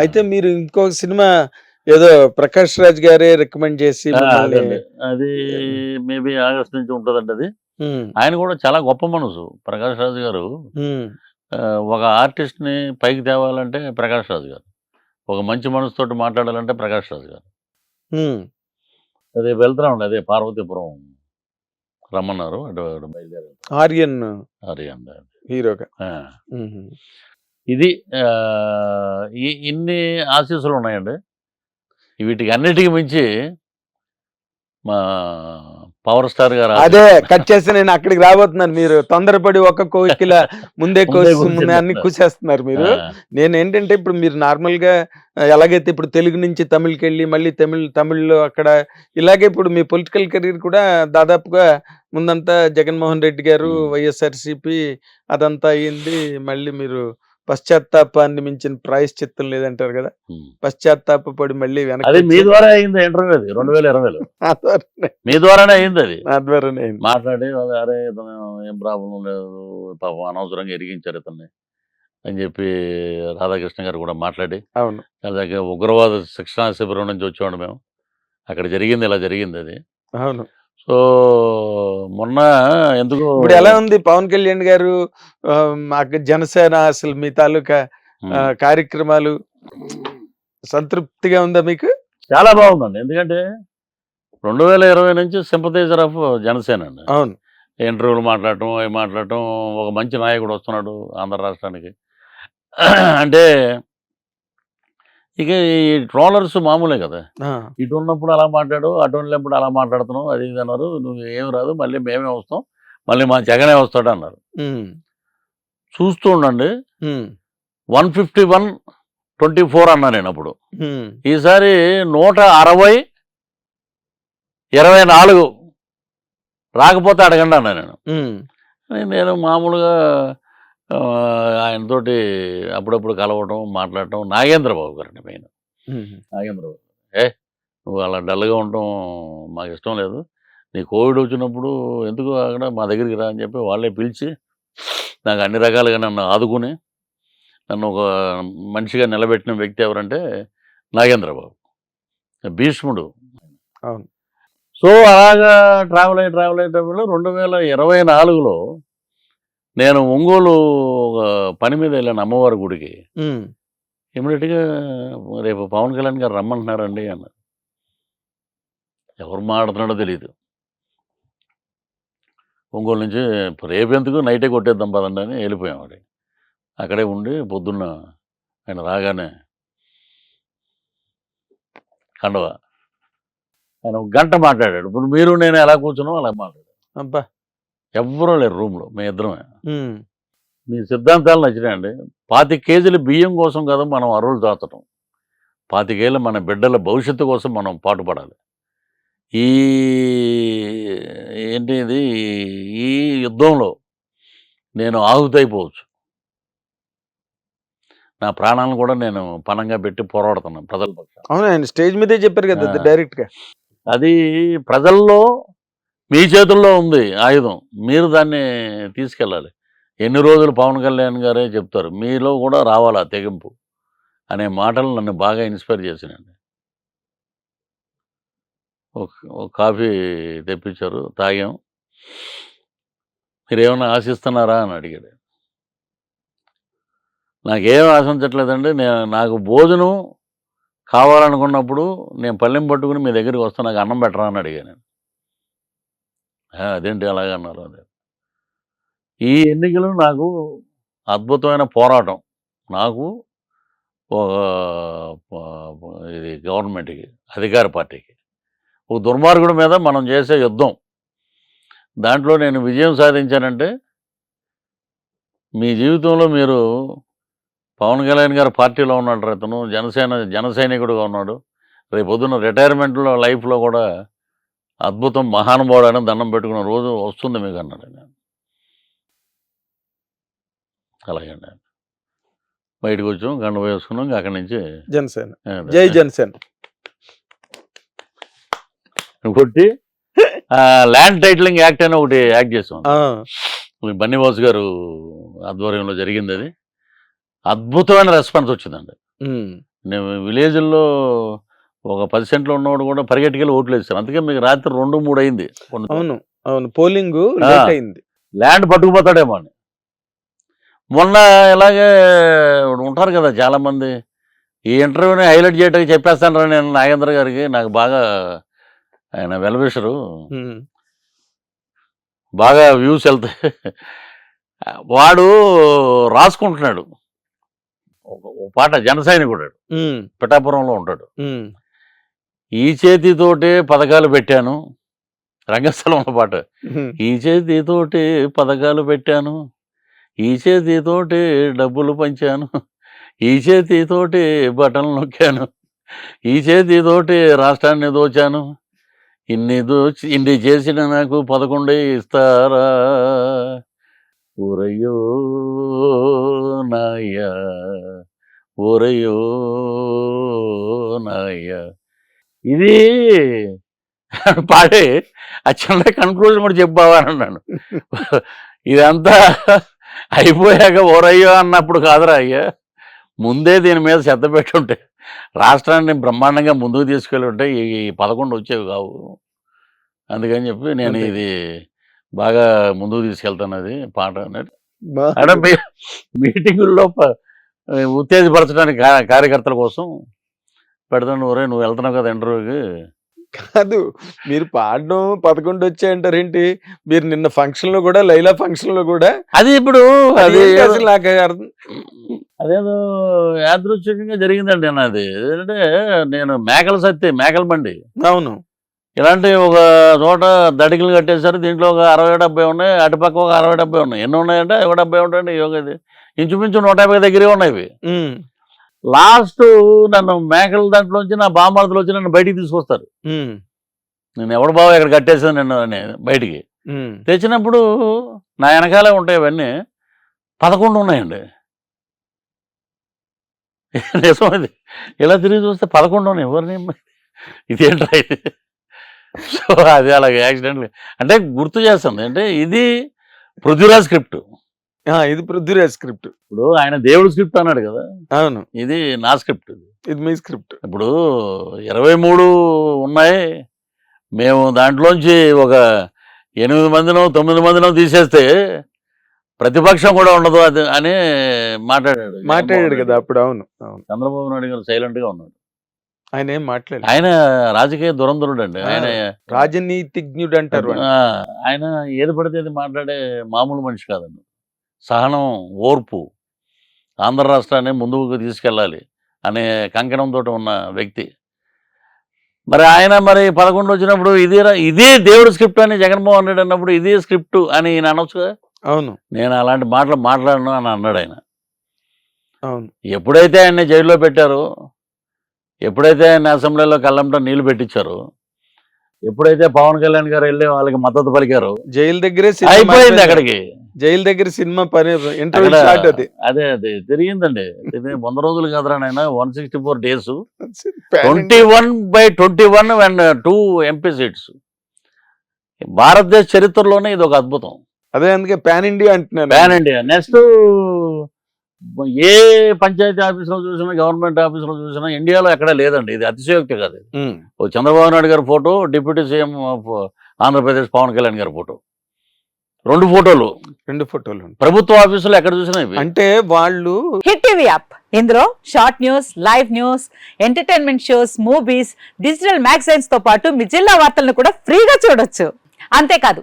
అయితే మీరు ఇంకొక సినిమా ఏదో ప్రకాష్ రాజ్ గారే రికమెండ్ చేసి. అది మేబీ ఆగస్ట్ నుంచి ఉంటుందండి అది. ఆయన కూడా చాలా గొప్ప మనసు ప్రకాష్ రాజు గారు. ఒక ఆర్టిస్ట్ని పైకి తేవాలంటే ప్రకాష్ రాజు గారు. ఒక మంచి మనసుతోటి మాట్లాడాలంటే ప్రకాష్ రాజు గారు. అదే వెళ్తున్నామండి అదే పార్వతీపురం రమ్మన్నారు ఆర్యన్ అండి హీరోగా. ఇది ఇన్ని ఆశీస్సులు ఉన్నాయండి. వీటికి అన్నిటికీ మించి మా పవర్ స్టార్ గారు అదే కట్ చేసి నేను అక్కడికి రాబోతున్నాను. మీరు తొందరపడి ఒక కోకిల ముందే కోసి అన్ని. కూసేస్తున్నారు మీరు. నేను ఏంటంటే ఇప్పుడు మీరు నార్మల్గా ఆ, ఎలాగైతే ఇప్పుడు తెలుగు నుంచి తమిళ్కి వెళ్ళి మళ్ళీ తమిళ్ తమిళ్ళో అక్కడ ఇలాగే ఇప్పుడు మీ పొలిటికల్ కెరీర్ కూడా దాదాపుగా ముందంతా జగన్మోహన్ రెడ్డి గారు. వైఎస్ఆర్సిపి అదంతా అయ్యింది మళ్ళీ మీరు పశ్చాత్తాపాన్ని మించిన ప్రాయశ్చిత్తం లేదంటారు కదా. ఉమ్. పశ్చాత్తాప పడి మళ్ళీ వెనక్కి అది మీ ద్వారా అయింది ఇంటర్వ్యూ అది రెండు వేల ఇరవైలో ద్వారానే- మీ ద్వారానే అయింది అది. నా ద్వారానే అయింది. మాట్లాడి అరే ఇతను ఏం ప్రాబ్లం లేదు పాపం అనవసరంగా ఎరిగించారు ఇతన్ని. అని చెప్పి రాధాకృష్ణ గారు కూడా మాట్లాడి అవును. ఉగ్రవాద శిక్షణా శిబిరం నుంచి వచ్చేవాడు మేము. అక్కడ జరిగింది ఇలా జరిగింది అది. అవును. సో మొన్న ఎందుకు ఇప్పుడు ఎలా ఉంది పవన్ కళ్యాణ్ గారు? మాకు జనసేన అసలు మీ తాలూకా కార్యక్రమాలు సంతృప్తిగా ఉందా మీకు? చాలా బాగుందండి. ఎందుకంటే రెండు వేల ఇరవై నుంచి సింపతైజర్ ఆఫ్ జనసేన అండి. అవును. ఇంటర్వ్యూలు మాట్లాడటం అవి మాట్లాడటం ఒక మంచి నాయకుడు వస్తున్నాడు ఆంధ్ర రాష్ట్రానికి. అంటే ఇక ఈ ట్రోలర్స్ మామూలే కదా. ఇటు ఉన్నప్పుడు అలా మాట్లాడు అటు ఉన్నప్పుడు అలా మాట్లాడుతున్నావు అది ఇది అన్నారు. నువ్వు ఏం రాదు మళ్ళీ మేమే వస్తాం మళ్ళీ మా జగనే వస్తాడు అన్నారు. చూస్తూ ఉండండి. One fifty one twenty four అన్నా నేను అప్పుడు. ఈసారి నూట అరవై ఇరవై నాలుగు. రాకపోతే అడగండి అన్నా నేను. నేను మామూలుగా ఆయనతోటి అప్పుడప్పుడు కలవటం మాట్లాడటం నాగేంద్రబాబు గారండి మెయిన్. నాగేంద్రబాబు ఏ నువ్వు అలా డల్గా ఉండటం మాకు ఇష్టం లేదు. నీ కోవిడ్ వచ్చినప్పుడు ఎందుకు అక్కడ మా దగ్గరికి రా అని చెప్పి వాళ్ళే పిలిచి నాకు అన్ని రకాలుగా నన్ను ఆదుకుని నన్ను ఒక మనిషిగా నిలబెట్టిన వ్యక్తి ఎవరంటే నాగేంద్రబాబు. భీష్ముడు. సో అలాగా ట్రావెల్ అయ్యి ట్రావెల్ అయ్యేటప్పుడు రెండు వేల ఇరవై నాలుగులో నేను ఒంగోలు ఒక పని మీద వెళ్ళాను అమ్మవారి గుడికి. ఇమీడియట్గా రేపు పవన్ కళ్యాణ్ గారు రమ్మంటున్నారండి అన్నారు. ఎవరు మాట్లాడుతున్నాడో తెలియదు ఒంగోలు నుంచి రేపు ఎందుకు నైటే కొట్టేద్దాం పదండి అని వెళ్ళిపోయాం అది అక్కడే ఉండి పొద్దున్న ఆయన రాగానే కండవ. ఆయన ఒక గంట మాట్లాడాడు. ఇప్పుడు మీరు నేను ఎలా కూర్చున్నాం అలా మాట్లాడాడు. అబ్బా! ఎవ్వరూ లేరు రూమ్లో మీ ఇద్దరమే. మీ సిద్ధాంతాలు నచ్చినాయండి. పాతి కేజీల బియ్యం కోసం కదా మనం అరువులు దాచటం పాతికేళ్ళ మన బిడ్డల భవిష్యత్తు కోసం మనం పాటుపడాలి. ఈ ఏంటి ఇది? ఈ యుద్ధంలో నేను ఆహుతైపోవచ్చు. నా ప్రాణాలను కూడా నేను పణంగా పెట్టి పోరాడుతున్నాను ప్రజల అవును ఆయన స్టేజ్ మీదే చెప్పారు కదా ఆ. డైరెక్ట్గా అది ప్రజల్లో మీ చేతుల్లో ఉంది ఆయుధం. మీరు దాన్ని తీసుకెళ్ళాలి. ఎన్ని రోజులు పవన్ కళ్యాణ్ గారే చెప్తారు. మీలో కూడా రావాలి ఆ తెగింపు? అనే మాటలు నన్ను బాగా ఇన్స్పైర్ చేసినండి ఒక ఒక కాఫీ తెప్పించారు తాగాం. మీరు ఏమైనా ఆశిస్తున్నారా అని అడిగాడు. నాకేం ఆశించట్లేదండి. నేను నాకు భోజనం కావాలనుకున్నప్పుడు నేను పళ్ళెం పట్టుకుని మీ దగ్గరికి వస్తా నాకు అన్నం పెట్టరా అని అడిగాను నేను. అదేంటి అలాగన్నారు అదే. ఈ ఎన్నికలు నాకు అద్భుతమైన పోరాటం. నాకు ఇది గవర్నమెంట్కి అధికార పార్టీకి. ఒక దుర్మార్గుడి మీద మనం చేసే యుద్ధం. దాంట్లో నేను విజయం సాధించానంటే మీ జీవితంలో మీరు పవన్ కళ్యాణ్ గారు పార్టీలో ఉన్నాడు అతను జనసేన జన సైనికుడుగా ఉన్నాడు. రేపు పొద్దున్న రిటైర్మెంట్లో లైఫ్లో కూడా అద్భుతం మహానుభావుడు అని దండం పెట్టుకున్న రోజు వస్తుంది మీకు అన్నాడు నేను అలాగే అండి బయటకు వచ్చాం గంట వేసుకున్నాం అక్కడి నుంచి జనసేన. జై జనసేన. కొట్టి ల్యాండ్ టైటిలింగ్ యాక్ట్ అని ఒకటి యాక్ట్ చేసాం బన్నీవాస్ గారు ఆధ్వర్యంలో జరిగింది అది. అద్భుతమైన రెస్పాన్స్ వచ్చిందండి. నేను విలేజ్లో ఒక పది సెంట్లు ఉన్నవాడు కూడా పరిగెట్టుకెళ్ళి ఓట్లు వేస్తాను అందుకే మీకు రాత్రి రెండు మూడు అయింది. అవును అవును. పోలింగ్ అయింది. ల్యాండ్ పట్టుకుపోతాడేమో అని. మొన్న ఇలాగే ఉంటారు కదా చాలా మంది ఈ ఇంటర్వ్యూని హైలైట్ చేయడానికి చెప్పేస్తాను రా నేను నాగేంద్ర గారికి. నాకు బాగా ఆయన వెల్విషరు. ఉమ్, బాగా వ్యూస్ వెళ్తాయి. వాడు రాసుకుంటున్నాడు. ఒక పాట జన సైనికుడు ఉమ్, పిఠాపురంలో ఉంటాడు. ఈ చేతితోటే పథకాలు పెట్టాను. రంగస్థలంలో పాట. ఈ చేతితోటి పథకాలు పెట్టాను. ఈ చేతితోటి డబ్బులు పంచాను. ఈ చేతితోటి బటన్లు నొక్కాను. ఈ చేతితోటి రాష్ట్రాన్ని దోచాను. ఇన్ని దోచి ఇన్ని చేసిన నాకు పదకొండే ఇస్తారా? ఊరయ్యో నాయ్యా ఊరయ్యో ఇది పాడే ఆ చిన్న కన్క్లూజన్ కూడా చెప్పావా అని అన్నాను. ఇదంతా అయిపోయాక ఓరయ్యో అన్నప్పుడు కాదురా అయ్యా. ముందే దీని మీద శ్రద్ధ పెట్టుంటే రాష్ట్రాన్ని బ్రహ్మాండంగా ముందుకు తీసుకెళ్ళి ఉంటే ఈ పదకొండు వచ్చేవి కావు. అందుకని చెప్పి నేను. ఇది బాగా ముందుకు తీసుకెళ్తాను అది పాట బా- అంటే మీటింగుల్లో ఉత్తేజపరచడానికి కార్యకర్తల కోసం పెడతాను ఒరే నువ్వు వెళ్తున్నావు కదా ఇంటర్వ్యూకి. కాదు మీరు పాడడం పదకొండు వచ్చాయంటారేంటి? మీరు నిన్న ఫంక్షన్లో కూడా లైలా ఫంక్షన్లో కూడా అది ఇప్పుడు అది అసలు నాకు అర్థం అదేదో యాదృచ్ఛికంగా జరిగిందండి నాది. ఏంటంటే నేను మేకల సత్తి మేకల బండి. అవును. ఇలాంటి ఒక చోట దడికలు కట్టేశారు. దీంట్లో ఒక అరవై డెబ్బై ఉన్నాయి. అటుపక్క ఒక అరవై డెబ్బై ఉన్నాయి. ఎన్ని ఉన్నాయంటే ఒక డెబ్బై ఉంటాయండి. యోగ ఇది ఇంచుమించు నూట యాభై దగ్గరే ఉన్నాయి లాస్ట్ నన్ను మేకల దాంట్లోంచి నా బామర్దలు వచ్చి నన్ను బయటికి తీసుకొస్తారు. నేను ఎవడు బావ ఇక్కడ కట్టేసాను నిన్ను అని బయటికి. తెచ్చినప్పుడు నా వెనకాలే ఉంటాయి ఇవన్నీ. పదకొండు ఉన్నాయండి. నిజం ఇది ఇలా తిరిగి చూస్తే పదకొండు ఉన్నాయి. ఎవరిని? ఇదేంట్రా ఇది? సో అది అలాగే యాక్సిడెంట్ అంటే గుర్తు చేస్తుంది. అంటే ఇది పృథ్వీరాజ్ స్క్రిప్ట్. ఇది పృథ్వీరాజ్ స్క్రిప్ట్. ఇప్పుడు ఆయన దేవుడు స్క్రిప్ట్ అన్నాడు కదా? అవును. ఇది నా స్క్రిప్ట్ ఇది. మీ స్క్రిప్ట్. ఇప్పుడు ఇరవై మూడు ఉన్నాయి. మేము దాంట్లోంచి ఒక ఎనిమిది మందినో తొమ్మిది మందినో తీసేస్తే ప్రతిపక్షం కూడా ఉండదు అది అని మాట్లాడాడు మాట్లాడాడు కదా అప్పుడు అవును అవును. చంద్రబాబు నాయుడు గారు సైలెంట్గా ఉన్నాడు. ఆయన ఏం మాట్లాడారు ఆయన రాజకీయ దురంధరుడు అండి ఆయన రాజనీతిజ్ఞుడు అంటారు. ఆ, ఆయన ఏది పడితే అది మాట్లాడే మామూలు మనిషి కాదండి. సహనం ఓర్పు ఆంధ్ర రాష్ట్రాన్ని ముందుకు తీసుకెళ్ళాలి అనే కంకణంతో ఉన్న వ్యక్తి. మరి ఆయన మరి పదకొండు వచ్చినప్పుడు ఇదే ఇదే దేవుడు స్క్రిప్ట్ అని జగన్మోహన్ రెడ్డి అన్నప్పుడు ఇదే స్క్రిప్ట్ అని ఈయన అనొచ్చు కదా? అవును. నేను అలాంటి మాటలు మాట్లాడను అని అన్నాడు ఆయన. అవును. ఎప్పుడైతే ఆయన్ని జైల్లో పెట్టారో ఎప్పుడైతే ఆయన అసెంబ్లీలో కళ్ళంట నీళ్ళు పెట్టించారో ఎప్పుడైతే పవన్ కళ్యాణ్ గారు వెళ్ళి వాళ్ళకి మద్దతు పలికారో జైలు దగ్గరే సినిమా అయిపోయింది. అక్కడికి. జైలు దగ్గర సినిమా పని ఇంటర్వ్యూ అది. అదే అదే తిరిగిందండి. వంద రోజులు కాదురా నాయన one sixty four days twenty one by twenty one and two MP seats భారతదేశ చరిత్రలోనే ఇది ఒక అద్భుతం. అదే అందుకే పాన్ ఇండియా అంటున్నాను ప్యాన్ ఇండియా నెక్స్ట్ ఏ పంచాయతీ ఆఫీసులో చూసినా గవర్నమెంట్ ఆఫీసులో చూసినా ఇండియాలో ఎక్కడ లేదండి. ఇది అతిశయోక్తి కాదు ఓ చంద్రబాబు నాయుడు గారి photo deputy CM of Andhra Pradesh Pawan Kalyan గారి ఫోటో. రెండు ఫోటోలు. రెండు ఫోటోలు. ప్రభుత్వ ఆఫీసులో ఎక్కడ చూసినా అంటే వాళ్ళు హిట్ టీవీ యాప్. ఇందులో short news live news entertainment shows movies digital మ్యాగజైన్స్తో పాటు మీ జిల్లా వార్తలను కూడా ఫ్రీగా చూడొచ్చు. అంతేకాదు